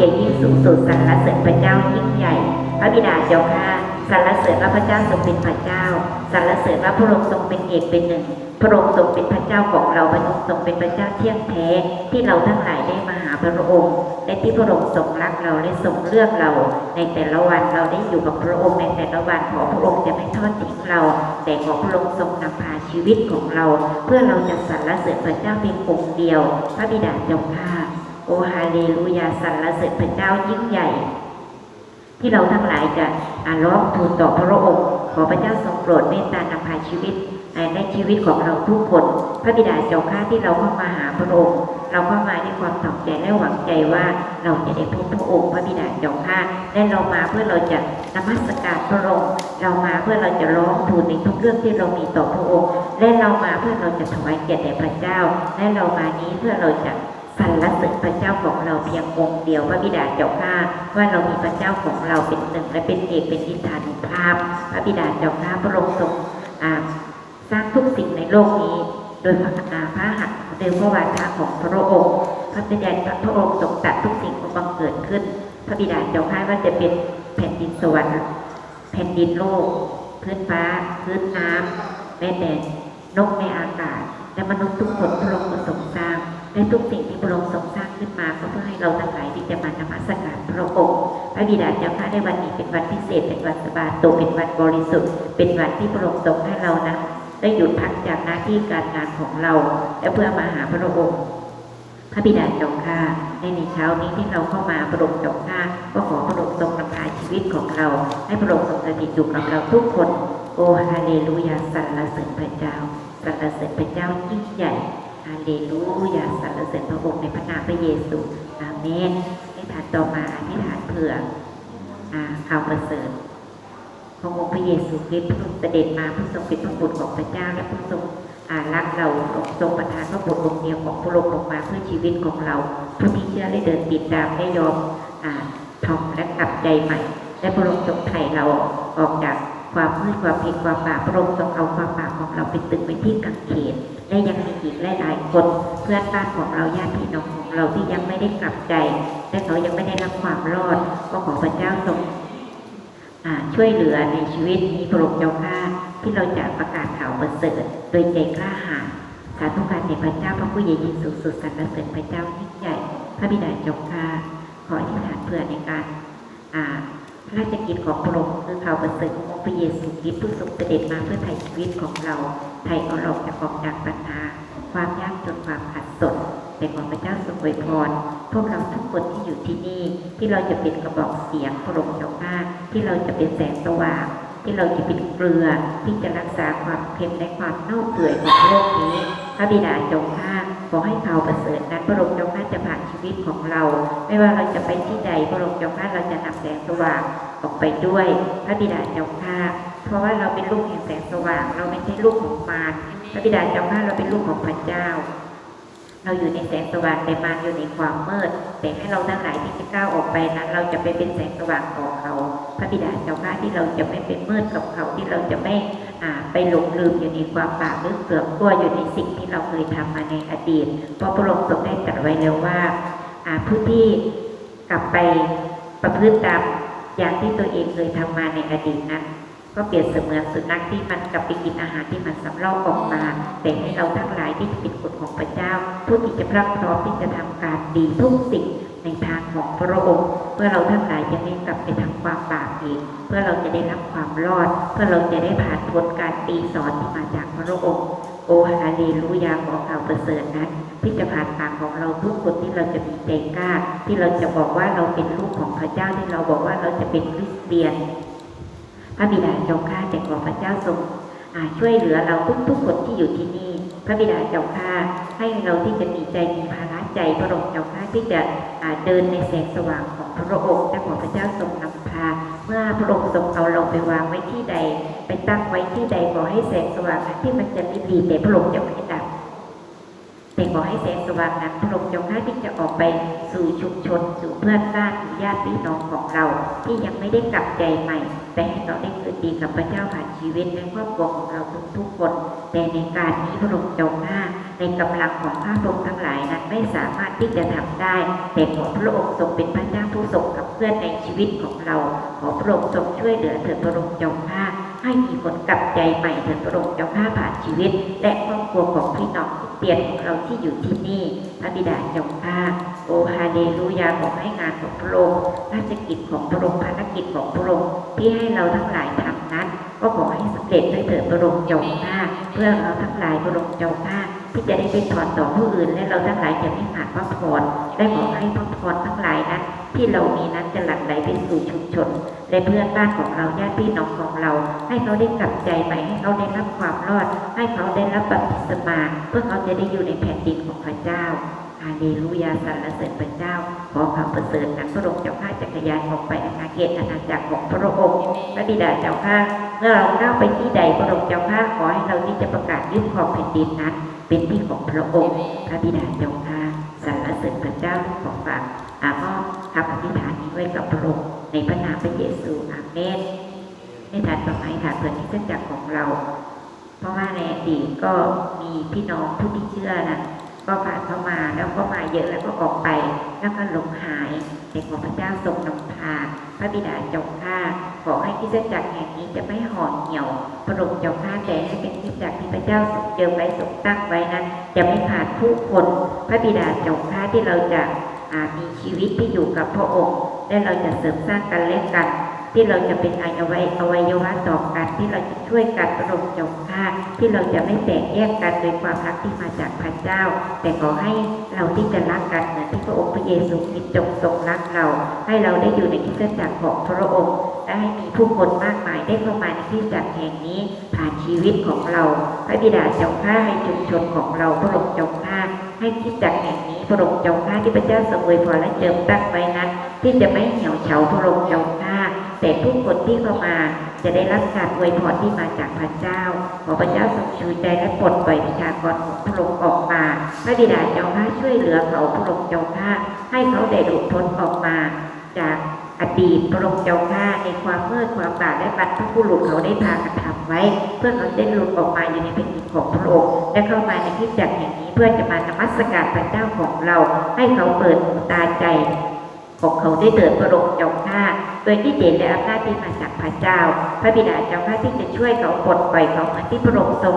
ใหญ่ยิ่งสูงสุดสรรเสริญพระเจ้ายิ่งใหญ่ พระบิดาเจ้าข้าสรรเสริญว่าพระเจ้าทรงเป็นพระเจ้าสรรเสริญว่าพระองค์ทรงเป็นเอกเป็นหนึ่ง พระองค์ทรงเป็นพระเจ้าของเราพระองค์ทรงเป็นพระเจ้าเที่ยงแท้ที่เราทั้งหลายได้มาหาพระองค์ และที่พระองค์ทรงรักเราและทรงเลือกเรา ในแต่ละวันเราได้อยู่กับพระองค์ในแต่ละวันขอพระองค์จะไม่ทอดทิ้งเรา แต่ขอพระองค์ทรงนำพาชีวิตของเรา เพื่อเราจะสรรเสริญพระเจ้าเพียงองค์เดียว พระบิดาเจ้าข้า อฮาเลลูยาสรรเสริญพระเจ้ายิ่งใหญ่ ที่เราทั้งหลายจะอาร้องทูลต่อพระองค์ ขอพระเจ้าทรงโปรดเมตตานำพาชีวิตในชีวิตของเราทุกคน พระบิดาเจ้าข้าที่เราเข้ามาหาพระองค์ เราเข้ามาด้วยความตั้งใจและหวังใจว่าเราจะได้พบพระองค์พระบิดาเจ้าข้าและเรามาเพื่อเราจะนมัสการพระองค์ เรามาเพื่อเราจะร้องทูลในทุกเรื่องที่เรามีต่อพระองค์ และเรามาเพื่อเราจะถวายเกียรติแด่พระเจ้า และเรามานี้เพื่อเราจะ สรรเสริญพระเจ้าของเราเพียงองค์เดียวพระบิดาเจ้าข้าว่าเรามีพระเจ้าของเราเป็นหนึ่งและเป็นเอกเป็นอิทธานุภาพ พระบิดาเจ้าข้าพระองค์ทรงสร้างทุกสิ่งในโลกนี้ โดยพระอาพระหัตถ์เดวพระวาทะของพระองค์ พระบิดาพระองค์ทรงตัดทุกสิ่งมาบังเกิดขึ้น พระบิดาเจ้าข้าว่าจะเป็นแผ่นดินสวรรค์แผ่นดินโลก พื้นฟ้า พื้นน้ำแม่แต่นกในอากาศ และมนุษย์ทุกคนพระองค์ทรงสร้าง และทุกสิ่งที่พระองค์ทรงสร้างขึ้นมาก็เพื่อให้เราทั้งหลายที่จะมานมัสการพระองค์พระบิดาเจ้าข้าในวันนี้เป็นวันพิเศษเป็นวันสบาโตเป็นวันบริสุทธิ์ เป็นวันที่พระองค์ทรงให้เรานะได้หยุดพักจากหน้าที่การงานของเรา และเพื่อมาหาพระองค์พระบิดาเจ้าข้าในในเช้านี้ที่เราเข้ามาพระองค์เจ้าข้าก็ขอพระองค์ทรงนำพาชีวิตของเรา ให้พระองค์ทรงสถิตอยู่กับเราทุกคน โอฮาเลลูยาสรรเสริญพระเจ้าสรรเสริญพระเจ้ายิ่งใหญ่ เลลูยาสรรเสริญพระองค์ในพระนามพระเยซูอาเมนให้ฐานต่อมาอธิษฐานเผื่ออาข่าวประเสริฐขององค์พระเยซูคริสต์ผู้เสด็จมาผู้ทรงเป็นพระบุตรของพระเจ้าและผู้ทรงอารักเราทรงประทานพระบุตรองค์เดียวของพระองค์ลงมาเพื่อชีวิตของเราผู้ที่เชื่อและเดินติดตามได้ยอมอ่าทอมและกลับใจใหม่ และพระองค์ทรงไถ่เราออกจากความมืดความผิดความบาปพระองค์ทรงเอาความบาปของเราไปตึงไว้ที่กังเขน และยังมีอีกหลายๆคนเพื่อนบ้านของเราญาติพี่น้องของเราที่ยังไม่ได้กลับใจ และเขายังไม่ได้รับความรอด ก็ขอพระเจ้าทรงช่วยเหลือในชีวิตนี้พระองค์เจ้าข้าที่เราจะประกาศข่าวประเสริฐโดยใจกล้าหาญสาธุการในพระเจ้าพระผู้ใหญ่ยิ่งสูงสุดสรรเสริญพระเจ้ายิ่งใหญ่ พระบิดาเจ้าข้าขออธิษฐานเพื่อในการอ่า พระราชกิจของพระองค์คือข่าวประเสริฐขององค์พระเยซูคริสต์ผู้ทรงเสด็จมาเพื่อไถ่ชีวิตของเรา ไถ่เอาเราจากออกจากปัญหา ความยากจนความขัดสนแต่ขอพระเจ้าทรงอวยพร พวกเราทุกคนที่อยู่ที่นี่ ที่เราจะเป็นกระบอกเสียงพระองค์เจ้าข้าที่เราจะเป็นแสงสว่างที่เราจะเป็นเกลือที่จะรักษาความเค็มและความเน่าเปื่อยของโลกนี้ พระบิดาจงข้า ขอให้ข่าวประเสริฐนั้นพระองค์จงข้าจะผ่านชีวิตของเรา ไม่ว่าเราจะไปที่ใดพระองค์จงข้าเราจะนำแสงสว่างออกไปด้วย พระบิดาเจ้าข้าเพราะว่าเราเป็นลูกแห่งแสงสว่าง เราไม่ใช่ลูกของมารพระบิดาเจ้าข้าเราเป็นลูกของพระเจ้า เราอยู่ในแสงสว่างแต่มารอยู่ในความมืด แต่ให้เราทั้งหลายที่จะก้าวออกไปนั้น เราจะไปเป็นแสงสว่างต่อเขา พระบิดาเจ้าข้าที่เราจะไม่เป็นมืดกับเขาที่เราจะไม่อ่าไปหลงลืมอยู่ในความบาปหรือเสื่อมตัวอยู่ในสิ่งที่เราเคยทำมาในอดีตเพราะพระองค์ทรงได้ตรัสไว้แล้วว่าอ่าผู้ที่กลับไปประพฤติตามอย่างที่ตัวเองเคยทำมาในอดีตนั้น ก็เปรียบเสมือนสุนัขที่มันกลับไปกินอาหารที่มันสำเร็จออกมา แต่ให้เราทั้งหลายที่เป็นคนของพระเจ้า ผู้ที่จะพรักพร้อมที่จะทำการดีทุกสิ่งในทางของพระองค์เพื่อเราทั้งหลายจะไม่กลับไปทำความบาปอีกเพื่อเราจะได้รับความรอด เพื่อเราจะได้ผ่านพ้นการตีสอนที่มาจากพระองค์โอฮาเลลูยาขอข่าวประเสริฐนั้นที่จะผ่านปากของเราทุกคนที่เราจะมีใจกล้า ที่เราจะบอกว่าเราเป็นลูกของพระเจ้าที่เราบอกว่าเราจะเป็นคริสเตียน ระบิดาเจ้าข้าแต่ขอพระเจ้าทรงช่วยเหลือเราทุกๆคนที่อยู่ที่นี่ พระบิดาเจ้าข้าให้เราที่จะมีใจมีภาระใจพระองค์เจ้าข้าที่จะเดินในแสงสว่างของพระองค์และขอพระเจ้าทรงนำพา เมื่อพระองค์ทรงเอาเราไปวางไว้ที่ใด ไปตั้งไว้ที่ใดขอให้แสงสว่างที่มันจะรีบๆแต่พระองค์จะไม่ดับ แแต่ขอให้แสงสว่างนั้นพระองจงให้ที่จะออกไปสู่ชุมชน สู่เพื่อนบ้านสู่ญาติพี่น้องของเรา ที่ยังไม่ได้กลับใจใหม่ แต่ให้เราได้เกิดดีกับพระเจ้าผ่านชีวิตในครอบครัวของเราทุกๆคน แต่ในการนี้พระองค์จงหน้า ในกำลังของข้าพระองค์ทั้งหลายนั้นไม่สามารถที่จะทำได้ แต่ขอพระองค์ทรงเป็นพระเจ้าผู้ทรงขับเคลื่อนในชีวิตของเรา ขอพระองค์ทรงช่วยเหลือเถิดพระองค์จงหน้า ให้มีคนกลับใจใหม่เถิดพระองค์จงหน้าผ่านชีวิต และครอบครัวของพี่น้องที่เตียนของเราที่อยู่ที่นี่พระบิดาจงหน้าโอฮาเดลูยาขอให้งานของพระองค์ราชกิจของพระองค์ภารกิจของพระองค์ที่ให้เราทั้งหลายทำนั้น ก็ขอให้สำเร็จด้วยเถิดพระองค์จงหน้าเพื่อเราทั้งหลายพระองค์จงหน้า ที่จะได้ไปถอนต่อผู้อื่นและเราทั้งหลายจะไม่ขาดพระพรและขอให้พระพรทั้งหลายนั้นที่เรามีนั้นจะหลั่งไหลไปสู่ชุมชน และเพื่อนบ้านของเราญาติพี่น้องของเรา ให้เขาได้กลับใจใหม่ให้เขาได้รับความรอด ให้เขาได้รับบัพติศมาเพื่อเขาจะได้อยู่ในแผ่นดินของพระเจ้าฮาเลลูยาสรรเสริญพระเจ้า ขอความประเสริฐนั้นพระองค์เจ้าข้าจักรยานออกไปอาณาเขตอาณาจักรของพระองค์พระบิดาเจ้าข้าเมื่อเราก้าวไปที่ใดพระองค์เจ้าข้าขอให้เราที่จะประกาศยึดครองแผ่นดินนั้น เป็นที่ของพระองค์ พระบิดาเจ้าข้าสรรเสริญพระเจ้าของฝากอามอบคำอธิษฐานนี้ไว้กับพระองค์ในพระนามพระเยซูอาเมนในฐานต่อไปค่ะเพื่อนที่เส้นจักรของเรา เพราะว่าในอดีตก็มีพี่น้องผู้ที่เชื่อนะ ก็ผ่านเข้ามาแล้วก็มาเยอะแล้วก็ออกไป แล้วก็หลงหายแต่ขอพระเจ้าทรงนำพาพระบิดาจงข้าขอให้คริสตจักรแห่งนี้จะไม่ห่อเหี่ยวพระองค์จงข้าแต่ให้เป็นคริสตจักรที่พระเจ้าทรงเจิมไว้ทรงตั้งไว้นั้นจะไม่ขาดผู้คนพระบิดาจงข้าที่เราจะามีชีวิตที่อยู่กับพระองค์และเราจะเสริมสร้างกันและกัน ที่เราจะเป็นอวัยอวัยวะต่อกันที่เราจะช่วยกันประดมจงค่าที่เราจะไม่แตกแยกกันโดยความรักที่มาจากพระเจ้า แต่ขอให้เราที่จะรักกันเหมือนที่พระองค์พระเยซูคริสต์จงทรงรักเรา ให้เราได้อยู่ในคริสตจักรของพระองค์และให้มีผู้คนมากมายได้เข้ามาในคริสตจักรแห่งนี้ผ่านชีวิตของเรา พระบิดาจงค่าให้ชุมชนของเราพระองค์จงค่าให้คริสตจักรแห่งนี้พระองค์จงค่าที่พระเจ้าทรงอวยพรและเจิมตั้งไว้นั้นที่จะไม่เหี่ยวเฉาพระองค์จงค่า แต่ทุกคนที่เข้ามาจะได้รับการอวยพรที่มาจากพระเจ้า ขอพระเจ้าทรงชูใจและปลดปล่อยประชากรของพระองค์ออกมา พระบิดาเจ้าข้าช่วยเหลือเขาพระองค์เจ้าข้าให้เขาได้หลุดพ้นออกมา จากอดีตพระองค์เจ้าข้าในความมืดความบาปและบรรพบุรุษเขาได้พากระทำไว้ เพื่อเขาได้หลุดออกมาอยู่ในแผ่นดินของพระองค์และเข้ามาในคริสตจักแห่งนี้เพื่อจะมานมัสการพระเจ้าของเรา ให้เขาเปิดตาใจ ของเขาได้เดินพระองค์เจ้าข้าโดยที่เด่นและอำนาจที่มาจากพระเจ้า พระบิดาเจ้าข้าที่จะช่วยเขาปลดปล่อยเขาเหมือนที่พระองค์ทรง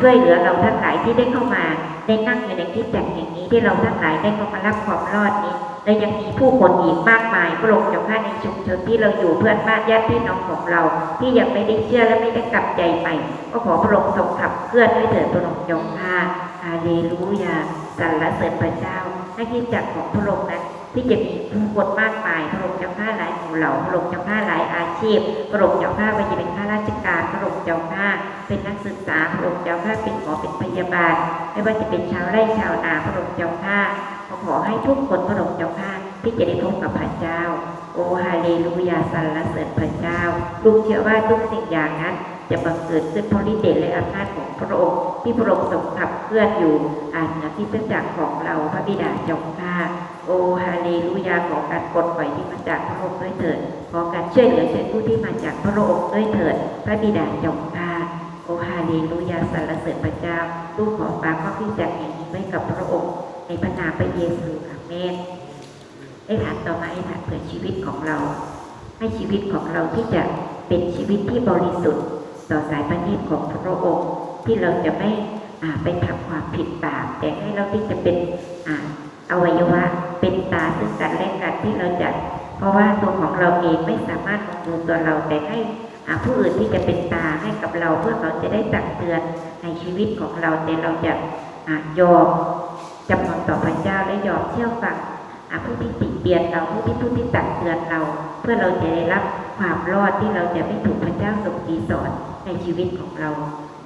ช่วยเหลือเราทั้งหลายที่ได้เข้ามาได้นั่งอยู่ในคริสตจักแห่งนี้ที่เราทั้งหลายได้เข้ามารับความรอดนี้และยังมีผู้คนอีกมากมายพระองค์เจ้าข้าในชุมชนที่เราอยู่เพื่อนบ้านญาติพี่น้องของเรา ที่ยังไม่ได้เชื่อและไม่ได้กลับใจใหม่ก็ขอพระองค์ทรงขับเคลื่อนให้เถิดพระองค์เจ้าข้าฮาเลลูยาสรรเสริญพระเจ้าให้คริสตจักของพระองค์นั้น ที่จะมีผู้คนมากมายพระองค์เจ้าข้าหลายหมู่เหล่าพระองค์เจ้าข้าหลายอาชีพพระองค์เจ้าข้าว่าจะเป็นข้าราชการพระองค์เจ้าข้าเป็นนักศึกษาพระองค์เจ้าข้าเป็นหมอเป็นพยาบาล ไม่ว่าจะเป็นชาวไร่ชาวนาพระองค์เจ้าข้าขอให้ทุกคนพระองค์เจ้าข้าที่จะได้พบกับพระเจ้า โอฮาเลลูยาสรรเสริญพระเจ้าลูกเชื่อว่าทุกสิ่งอย่างนั้นจะบังเกิดขึ้นเพราะฤทธิ์เดชและอำนาจของพระองค์ที่พระองค์ทรงขับเคลื่อนอยู่อาเหนือที่จักของเราพระบิดาจงข้า โอฮาเลลูยาขอการปลดปล่อยที่มาจากพระองค์ด้วยเถิด ขอการช่วยเหลือช่วยผู้ที่มาจากพระองค์ด้วยเถิด พระบิดาจงข้าโอฮาเลลูยาสรรเสริญพระเจ้า ลูกขอฝากข้อที่จักรแห่งนี้ไว้กับพระองค์ ในพระนามพระเยซูอาเมนได้ถามต่อมาให้ถามเผื่อชีวิตของเรา ให้ชีวิตของเราที่จะเป็นชีวิตที่บริสุทธิ์ ต่อสายพระเนตรของพระองค์ ที่เราจะไม่ไปทำความผิดบาปแต่ให้เราที่จะเป็น อวัยวะเป็นตาซึ่งกันและกันที่เราจะเพราะว่าตัวของเราเองไม่สามารถมองดูตัวเราแต่ให้ผู้อื่นที่จะเป็นตาให้กับเราเพื่อเขาจะได้ตักเตือนในชีวิตของเราแต่เราจะยอมจำนนต่อพระเจ้าและยอมเชื่อฟังผู้ที่ติเตียนเราผู้ที่ผู้ที่ตักเตือนเรา เพื่อเราจะได้รับความรอดที่เราจะไม่ถูกพระเจ้าทรงตีสอนในชีวิตของเรา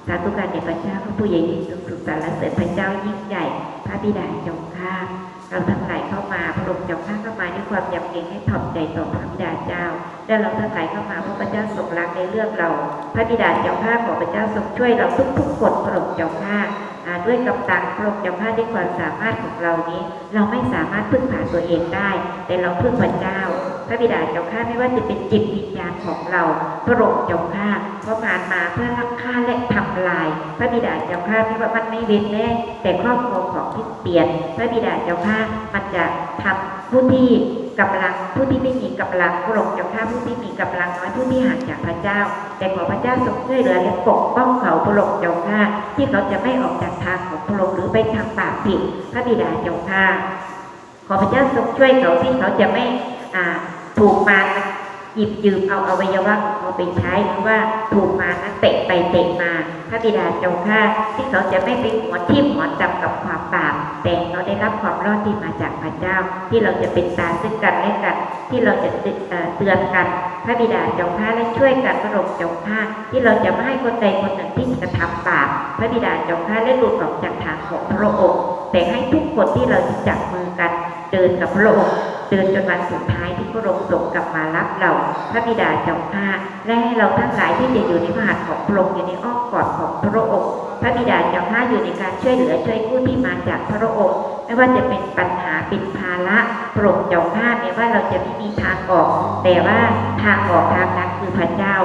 สาธุการในพระเจ้าพระผู้ใหญ่ยิ่งสูงสุดสรรเสริญพระเจ้ายิ่งใหญ่ พระบิดาจงข้าเราทั้งหลายเข้ามาพระองค์จงข้าเข้ามาด้วยความยำเกรงให้ถ่อมใจต่อพระบิดาเจ้าและเราทั้งหลายเข้ามาเพราะพระเจ้าทรงรักในเรื่องเรา พระบิดาเจ้าข้าขอพระเจ้าทรงช่วยเราทุกๆคนพระองค์เจ้าข้าออ่าด้วยกำลังพระองค์เจ้าข้าด้วยความสามารถของเรานี้ เราไม่สามารถพึ่งพาตัวเองได้ แต่เราพึ่งพระเจ้า พระบิดาเจ้าข้าไม่ว่าจะเป็นจิตวิญญาณของเรา พระองค์เจ้าข้าเพราะงานมาเพื่อรักฆ่าและทำลาย พระบิดาเจ้าข้าไม่ว่ามันไม่เว้นแน่แต่ครอบครัวของคริสเตียน พระบิดาเจ้าข้ามันจะทำผู้ที่กำลังผู้ที่ไม่มีกำลังพระองค์เจ้าข้าผู้ที่มีกำลังน้อยผู้ที่ห่างจากพระเจ้า แต่ขอพระเจ้าทรงช่วยเหลือและปกป้องเขาพระองค์เจ้าข้าที่เขาจะไม่ออกจากทางของพระองค์หรือไปทางบาปผิดพระบิดาเจ้าข้าขอพระเจ้าทรงช่วยเขาที่เขาจะไม่อ่า ถูกมารหยิบยืมเอาอวัยวะของเขาไปใช้หรือว่าถูกมารนเตะไปเตะมาพระบิดาเจ้าข้าที่เขาจะไม่ไปหัวทิ่มหัวจับกับความบาปแต่เขาได้รับความรอดที่มาจากพระเจ้า ที่เราจะเป็นตาซึ่งกันและกัน ที่เราจะเตือนกันพระบิดาเจ้าข้าและช่วยกันพระองค์เจ้าข้าที่เราจะไม่ให้คนใดคนหนึ่งที่กระทำบาปพระบิดาเจ้าข้าและหลุดออกจากทางของพระองค์แต่ให้ทุกคนที่เราจะจับมือกันเดินกับพระองค์เดินจนวันสุด ท้ายที่พรงค์ส่งกลับมารับเราพระบิดาเจ้าข้าและให้เราทั้งหลายที่จะอยู่ในมหาของพระองค์อยู่ในอ้อมกอดของพระองค์พระบิดาเจ้าข้าอยู่ในการช่วยเหลือช่วยกู้ที่มาจากพระองค์ไม่ว่าจะเป็นปัญหาปิดภาระประองเจ้าข้าแม้ว่าเราจะไม่มีทางออก แต่ว่าทางออกทางนั้นคือพระเจ้า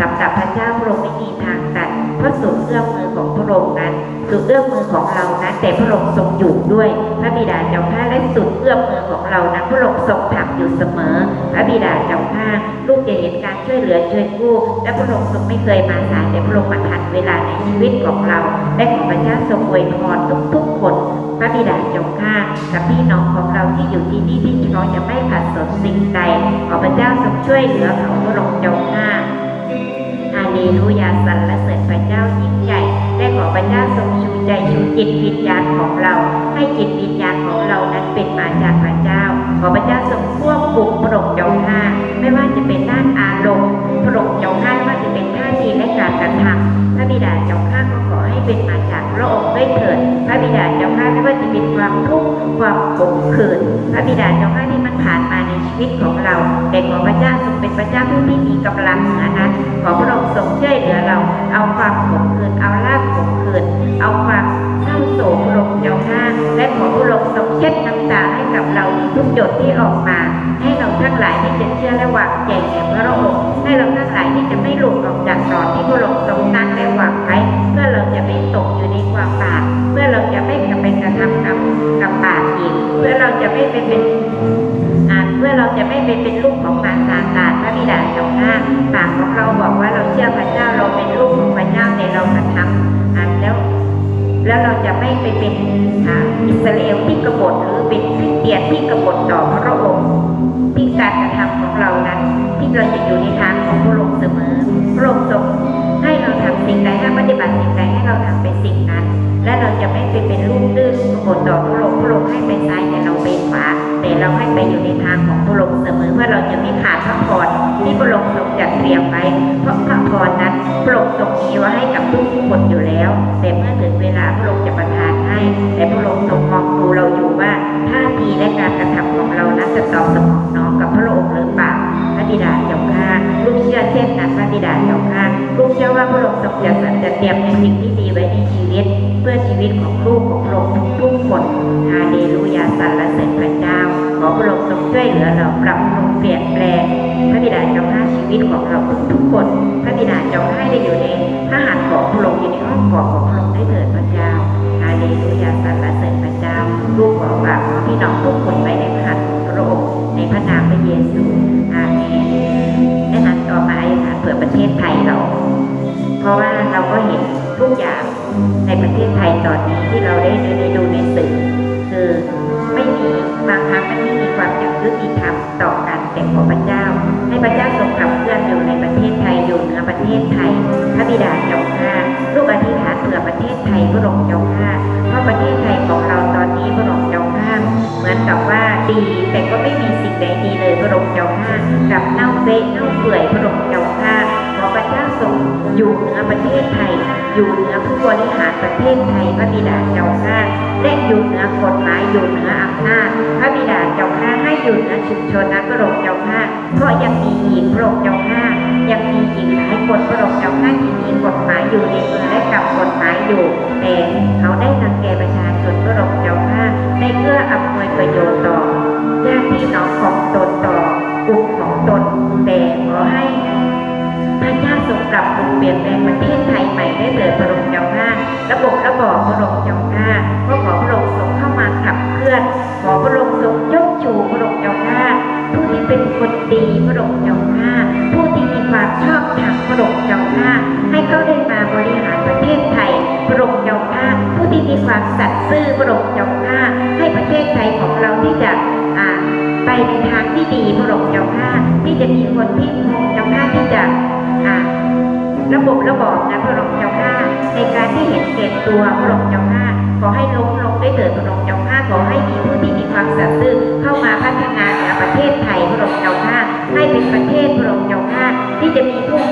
สำหรับพระเจ้าพระองค์ไม่มีทางตัดเพราะสุดเอื้อมมือของพระองค์นั้น สุดเอื้อมมือของเรานั้น แต่พระองค์ทรงอยู่ด้วย พระบิดาเจ้าข้าและสุดเอื้อมมือของเรานั้นพระองค์ทรงทำอยู่เสมอ พระบิดาเจ้าข้าลูกจะเห็นการช่วยเหลือช่วยกู้ และพระองค์ทรงไม่เคยมาสายแต่พระองค์มาทันเวลาในชีวิตของเราและขอพระเจ้าทรงอวยพรทุกๆคนพระบิดาเจ้าข้ากับพี่น้องของเราที่อยู่ที่นี่ที่เขาจะไม่ขัดสนสิ่งใดขอพระเจ้าทรงช่วยเหลือเขาพระองค์เจ้าข้า ลูยาสรรเสริญพระเจ้ายิ่งใหญ่ได้ขอพระเจ้าทรงชูใจชูจิตวิญญาณของเรา ให้จิตวิญญาณของเรานั้นเป็นมาจากพระเจ้า ขอพระเจ้าทรงควบคุมพระองค์เจ้าข้าไม่ว่าจะเป็นด้านอารมณ์พระองค์เจ้าข้าไม่ว่าจะเป็นท่าทีและการกระทำพระบิดาเจ้าข้าก็ขอให้เป็นมาจากพระองค์ด้วยเถิดพระบิดาเจ้า ว่าจะเป็นความทุกข์ความขมขื่นพระบิดาเจ้าข้าที่มันผ่านมาในชีวิตของเรา แต่ขอพระเจ้าทรงเป็นพระเจ้าผู้ที่มีกำลังนะนขอพระองค์ทรงช่วยเหลือเรา เอาความขมขื่นเอาลาบขมขื่นเอาความเศร้าโศกลงเจ้าข้าและขอพระองค์ทรงเช็ดน้ำตาให้กับเราทุกหยดที่ออกมา ให้เราทั้งหลายที่จะเชื่อและวางใจแก่พระองค์ให้เราทั้งหลายที่จะไม่หลุดออกจากกรอบที่พระองค์ทรงตั้งและวางไว้เพื่อเราจะไม่ตกอยู่ในความบาปเพื่อเราจะไม่ไปกระทำกรรมกับบาปอีกเพื่อเราจะไม่ไปเป็นอ่าเพื่อเราจะไม่ไปเป็นลูกของมารซาตานพระบิดาเจ้าข้าปากของเราบอกว่าเราเชื่อพระเจ้าเราเป็นลูกของพระเจ้าแต่เรากระทำอ่าแล้วแล้วเราจะไม่ไปเป็นอ่าอิสราเอลที่กบฏหรือเป็นคริสเตียนที่กบฏต่อพระองค์ ที่การกระทำของเรานั้น ที่เราจะอยู่ในทางของพระองค์เสมอพระองค์ทรงให้เราทำสิ่งใดให้ปฏิบัติสิ่งใดให้เราทำเป็นสิ่งนั้น และเราจะไม่ไปเป็นลูกดื้อกบฏต่อพระองค์พระองค์ให้ไปซ้ายแต่เราไปขวาแต่เราให้ไปอยู่ในทางของพระองค์เสมอเพื่อเราจะไม่ขาดพระพรที่พระองค์ทรงจัดเตรียมไว้เพราะพระพรนั้นพระองค์ทรงมีไว้ให้กับทุกคนอยู่แล้ว แต่เมื่อถึงเวลาพระองค์จะประทานให้ แต่พระองค์ทรงมองดูเราอยู่ว่าท่าทีและการกระทำของเรานั้นจะตอบสนองน้อง กับพระองค์หรือเปล่าพระบิดาเจ้าข้าลูกเชื่อเช่นนั้นพระบิดาเจ้าข้าลูกเชื่อว่าพระองค์ทรงจัดสรรจัดเตรียมในสิ่งที่ดีไว้ในชีวิต เพื่อชีวิตของลูกของพระองค์ทุกคนฮาเลลูยาสรรเสริญพระเจ้า ขอพระองค์ทรงช่วยเหลือเราปรับปรุงเปลี่ยนแปลงพระบิดาเจ้าข้าชีวิตของเราทุกคน พระบิดาเจ้าข้าได้อยู่ในพระหัตถ์ของพระองค์อยู่ในอ้อมกอดของพระองค์ได้เถิดพระเจ้าฮาเลลูยาสรรเสริญพระเจ้า ลูกขอฝากพี่น้องทุกคนไว้ในพระหัตถ์ของพระองค์ ในพระนามพระเยซูอาเมนและนั้นต่อมาอธิษฐานเผื่อประเทศไทยเรา เพราะว่าเราก็เห็นทุกอย่างในประเทศไทยตอนนี้ที่เราได้ได้ดูในสื่อคือไม่มีบางครั้งมันไม่มีความยุติธรรมต่อกันแต่ขอพระเจ้า ให้พระเจ้าทรงขับเคลื่อนอยู่ในประเทศไทยอยู่เหนือประเทศไทย พระบิดาเจ้าข้าลูกอธิษฐานเผื่อประเทศไทยพระองค์เจ้าข้าเพราะประเทศไทยของ อนกับว่าดี แต่ก็ไม่มีสิ่งใดดีเลยพระองค์เจ้าข้ากับเน่าเฟะเน่าเปื่อยพระองค์เจ้าข้าขอพระเจ้าทรงอยู่เหนือประเทศไทย อยู่เหนือผู้บริหารประเทศไทยพระบิดาเจ้าข้าและอยู่เหนือกฎหมายอยู่เหนืออำนาจพระบิดาเจ้าข้าให้อยู่เหนือชุมชนนะพระองค์เจ้าข้าเพราะยังมีอีกพระองค์เจ้าข้ายังมีอีกหลายคนพระองค์เจ้าข้าที่มีกฎหมายอยู่ในมือและกับกฎหมายอยู่แต่เขาได้รังแกประชาชนพระองค์เจ้าข้า ได้เพื่ออำนวยประโยชน์ต่อญาติพี่น้องของตนต่อกลุ่มของตนแต่ขอให้พระเจ้าทรงปรับปรุงเปลี่ยนแปลงประเทศไทยใหม่ได้เลยพระองค์เจ้าข้าระบบระบอบพระองค์เจ้าข้าก็ขอพระองค์ทรงเข้ามาขับเคลื่อนขอพระองค์ทรงยกชูพระองค์เจ้าข้า ผู้ที่เป็นคนดีพระองค์เจ้าข้าผู้ที่มีความชอบธรรมพระองค์เจ้าข้าให้เขาได้มาบริหารประเทศไทยพระองค์เจ้าข้าผู้ที่มีความสัตย์ซื่อพระองค์เจ้าข้าให้ประเทศไทยของเราที่จะอ่าไปในทางที่ดีพระองค์เจ้าข้าที่จะมีคนที่พระองค์เจ้าข้าที่จะอ่าระบบระบอบนะพระองค์เจ้าข้าในการที่เห็นเก่ตัวพระองค์เจ้าข้าขอให้ล้มลงได้เถิดพระองค์เจ้าข้าขอให้มี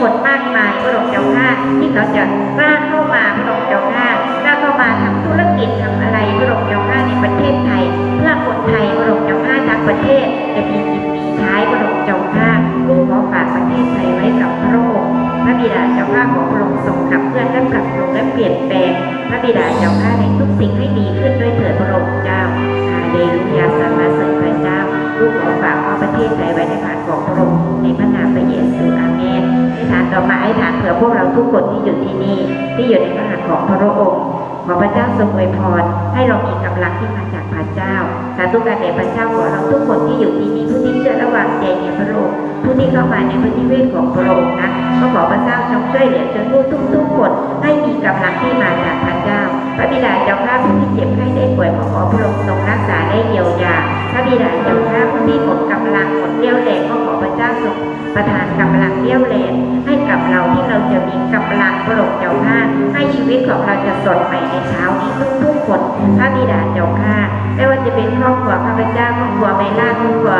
คนมากมายพระองค์เจ้าข้าที่เขาจะกล้าเข้ามาพระองค์เจ้าข้ากล้าเข้ามาทำธุรกิจทำอะไรพระองค์เจ้าข้าในประเทศไทย เพื่อคนไทยพระองค์เจ้าข้าทั้งประเทศจะมีกินมีใช้พระองค์เจ้าข้าลูกขอฝากประเทศไทยไว้กับพระองค์พระบิดาเจ้าข้าของพระองค์ทรงขับเคลื่อนและปรับปรุงและเปลี่ยนแปลง พระบิดาเจ้าข้าในทุกสิ่งให้ดีขึ้นด้วยเถิดพระองค์เจ้าฮาเลลูยาสรรเสริญพระเจ้าลูกขอฝาก ประเทศไทยไว้ในพระของพระองค์ในพระนามพระเยซูอาเมนให้ทานต่อมาให้ทานเผื่อพวกเราทุกคนที่อยู่ที่นี่ ที่อยู่ในพระหัตถ์ของพระองค์ขอพระเจ้าทรงอวยพร ให้เรามีกำลังที่มาจากพระเจ้าสาธุการแด่พระเจ้าขอเราทุกคนที่อยู่ที่นี่ผู้ที่เชื่อระหว่างใจในพระองค์ผู้ที่เข้ามาในพระนิเวศของพระองค์นะก็ขอพระเจ้าทรงช่วยเหลือจนผู้ทุกทุกๆคนให้มีกำลังที่มาจากพระเจ้า พระบิดาเจ้าข้าผู้ที่เจ็บไข้ได้ป่วยขอขอพระองค์ทรงรักษาได้เยียวยา พระบิดาเจ้าข้าผู้ที่หมดกำลังหมดเรี่ยวแรงก็ขอพระเจ้าทรงประทานกำลังเรี่ยวแรงให้กับเราที่เราจะมีกำลังพระองค์เจ้าข้าให้ชีวิตของเราจะสดใหม่ในเช้านี้ทุกๆคนพระบิดาเจ้าข้าไม่ว่าจะเป็นครอบครัวข้าพเจ้าครอบครัวแม่ล่าครอบครัว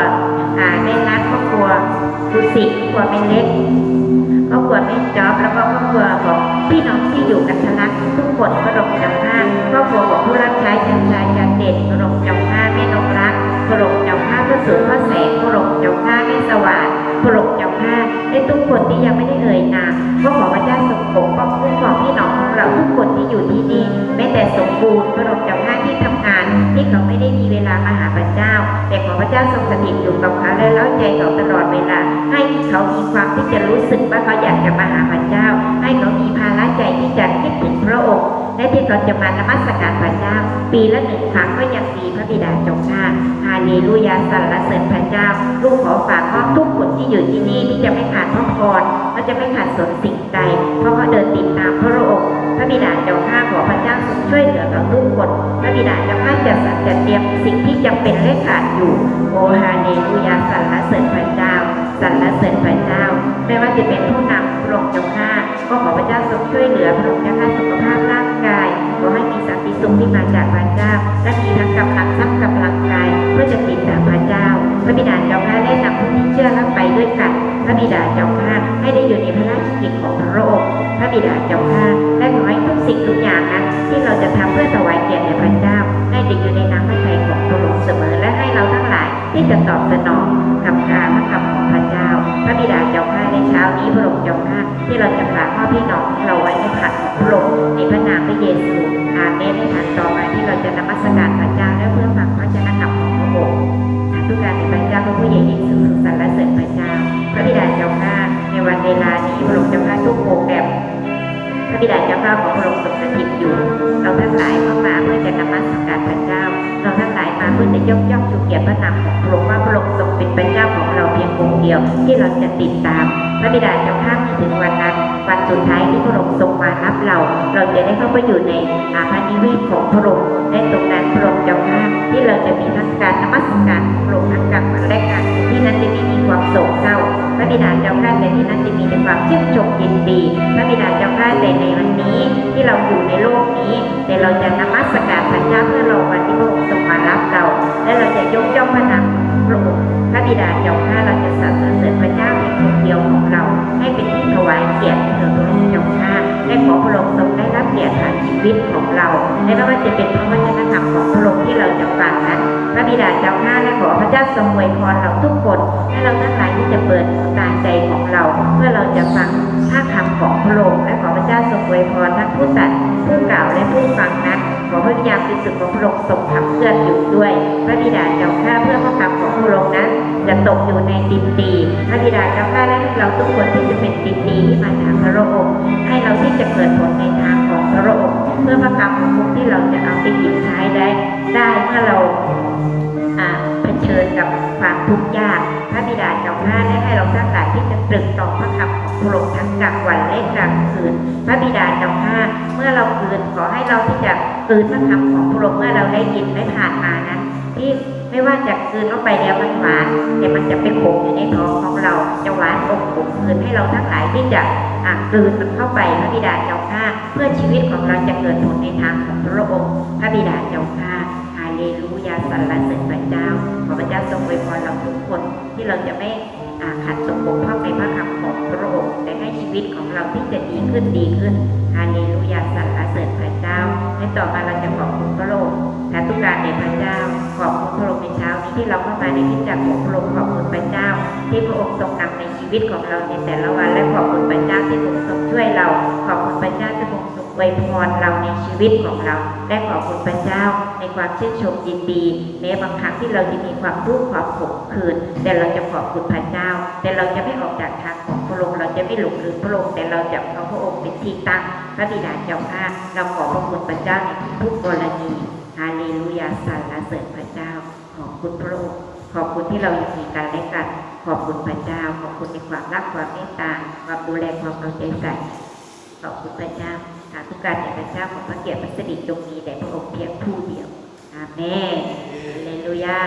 อ่าแม่นัดครอบครัว ครอบครัวแม่เล็กครอบครัวแม่จอบแล้วก็ครอบครัวของพี่น้องที่อยู่กันทะลักทุกคนพระองจ้าข้าครอบครัวของผู้รับใช้จันชายจันเด่นพระองจ้าข้าแม่นกรักพระองจ้าข้าพระสุดพระแสงพระองจ้าข้าแม่สว่างพระองจ้าข้าและทุกคนที่ยังไม่ได้เอ่ยนามก็ขอพระเจ้าทรงปกป้องคุ้มครองพี่น้องของเราทุกคนที่อยู่ที่นี่แม้แต่สมบูรณ์พระองจ้าข้าที่ทำ ที่เขาไม่ได้มีเวลามาหาพระเจ้า แต่ขอพระเจ้าทรงสถิตอยู่กับเขาและเล่าใจเขาตลอดเวลา ให้เขามีความที่จะรู้สึกว่าเขาอยากจะมาหาพระเจ้า ให้เขามีภาระใจที่จะคิดถึงพระองค์และที่เขาจะมานมัสการพระเจ้า ปีละหนึ่งครั้งก็ยังดีพระบิดาจงข้าฮาเลลูยาสรรเสริญพระเจ้า ลูกขอฝากมอบทุกคนที่อยู่ที่นี่ที่จะไม่ขาดพระพรเขาจะไม่ขาดสนสิ่งใดเพราะเขาเดินติดตามพระองค์ พระบิดาเจ้าข้าขอพระเจ้าทรงช่วยเหลือเราทุกคนพระบิดาเจ้าข้าจะสัตย์จเตรียมสิ่งที่จำเป็นและขาดอยู่โอฮาเลลูยาสรรเสริญพระเจ้าสรรเสริญพระเจ้าไม่ว่าจะเป็นผู้นำพระองค์เจ้าข้าก็ขอพระเจ้าทรงช่วยเหลือพระองค์เจ้าข้าสุขภาพร่างกายขอให้มีสันติสุขที่มาจากพระเจ้าและมีทั้งกำลังทรัพย์กำลังกายเพื่อจะติดตามพระเจ้า พระบิดาเจ้าข้าได้นำผู้ที่เชื่อและไปด้วยกัน พระบิดาเจ้าข้าให้ได้อยู่ในพระราชกิจของพระองค์ พระบิดาเจ้าข้าและขอให้ทุกสิ่งทุกอย่างนั้นที่เราจะทำเพื่อถวายเกียรติแด่พระเจ้าได้ติดอยู่ในน้ำพระทัยของพระองค์เสมอและให้เราทั้งหลายที่จะตอบสนองกับการพระคำของพระเจ้า พระบิดาเจ้าข้าในเช้านี้พระองค์เจ้าข้าที่เราจะฝากพ่อพี่น้องเราไว้ในผัดของพระองค์ในพระนามพระเยซูอาเมนในฐานต่อมาที่เราจะนมัสการพระเจ้าและเพื่อฟังพระเจ้าคำของพระาในพระเจ้าพระผู้ใหญ่ยิ่งสูงสุดสรรเสริญพระเจ้า พระบิดาเจ้าข้าในวันเวลานี้พระองค์เจ้าข้าทุกโปรแกรมพระบิดาเจ้าข้าของพระองค์ทรงสถิตอยู่ เราทั้งหลายเข้ามาเพื่อจะนมัสการพระเจ้า เราทั้งหลายมาเพื่อจะยกย่องชูเกียรติพระนามของพระองค์ว่าพระองค์ทรงเป็นพระเจ้าของเราเพียงองค์เดียวที่เราจะติดตาม พระบิดาเจ้าข้าถึงวันนั้น วันสุดท้ายที่พระองค์ทรงมารับเรา เราจะได้เข้าไปอยู่ในอาพระนิเวศของพระองค์และตรงนั้นพระองค์จ้าข้าที่เราจะมีทั้งการนมัสการพระองค์ทั้งการและการที่นั้นจะไม่มีความโศกเศร้าพระบิดาเจ้าข้าแต่ที่นั้นจะมีแต่ความชื่นชมยินดีพระบิดาเจ้าข้าแต่ในวันนี้ที่เราอยู่ในโลกนี้ แต่เราจะนมัสการพระเจ้าเพื่อรอวันที่พระองค์ทรงมารับเรา และเราจะยกย่องพระนามพระองค์ พระบิดาเจ้าข้าเราจะสรรเสริญพระเจ้าเพียงคนเดียวของเรา ให้เป็นที่ถวายเกียรติแด่พระองค์เจ้าข้าและขอพระองค์ทรงได้รับเกียรติผ่านชีวิตของเราและไม่ว่าจะเป็นพระวจนะธรรมของพระองค์ที่เราจะฟังนั้นพระบิดาเจ้าข้าและขอพระเจ้าทรงอวยพรเราทุกคนให้เราทั้งหลายที่จะเปิดตาใจของเรา เพื่อเราจะฟังท่าคำของพระองค์และขอพระเจ้าทรงอวยพรทั้งผู้สัตัดผู้กล่าวและผู้ฟังนั้นขอพระวิญญาณบริสุทธิ์ของพระองค์ทรงขับเคลื่อนอยู่ด้วย พระบิดาเจ้าข้าเพื่อพระคำของพระองค์นั้น จะตกอยู่ในดินดีพระบิดาเจ้าข้าและเราทุกคนที่จะเป็นดินดีที่มาจากพระองค์ให้เราที่จะเกิดผลในทางของพระองค์เพื่อพระคำของพระองค์ที่เราจะเอาไปหยิบใช้ได้ ได้เมื่อเราอ่าเผชิญกับความทุกข์ยากพระบิดาเจ้าข้าได้ให้เราทั้งหลายที่จะตรึกต่อพระคำของพระองค์ทั้งกลางวันและกลางคืน พระบิดาเจ้าข้าเมื่อเราคืนขอให้เราที่จะคืนพระคำของพระองค์เมื่อเราได้ยินได้ผ่านมานั้น ที่ไม่ว่าจะคืนเข้าไปแล้วมันหวานแต่มันจะไปขมอยู่ในท้องของเราจะหวานอมขมคืนให้เราทั้งหลายที่จะอะกลืนมันเข้าไปพระบิดาเจ้าข้าเพื่อชีวิตของเราจะเกิดผลในทางของพระองค์พระบิดาเจ้าข้าฮาเลลูยาสรรเสริญพระเจ้าขอพระเจ้าทรงอวยพรเราทุกคนที่เราจะไม่ ขัดตกบกพร่องในพระคำของพระองค์แต่ให้ชีวิตของเราที่จะดีขึ้นดีขึ้นฮาเลลูยาสรรเสริญพระเจ้าให้ต่อมาเราจะขอบคุณพระองค์และทุกการในพระเจ้าขอบคุณพระองค์ในเช้านี้ที่เราเข้ามาในที่จักรของพระองค์ขอบคุณพระเจ้า ที่พระองค์ทรงนำในชีวิตของเราในแต่ละวันและขอบคุณพระเจ้าที่ทรง วยพรเราในชีวิตของเรา และขอบคุณพระเจ้าในความชื่นชมยินดีแม้บางครั้งที่เราจะมีความทุกข์ความขมขื่นแต่เราจะขอบคุณพระเจ้า แต่เราจะไม่ออกจากทางของพระองค์เราจะไม่หลงลืมพระองค์แต่เราจะเอาพระองค์เป็นที่ตั้งพระบิดาเจ้าข้าเราขอบพระคุณพระเจ้าในทุกกรณีฮาเลลูยาสรรเสริญพระเจ้า ขอบคุณพระองค์ขอบคุณที่เรายังมีกันและกัน ขอบคุณพระเจ้า ขอบคุณในความรักความเมตตา ความดูแลความเอาใจใส่ ขอบคุณพระเจ้า หาทุกการแด่พระเจ้าของพระเกียรติพระสิริจงมีแด่พระองค์เพียงผู้เดียวอาเมนฮาเลลูยา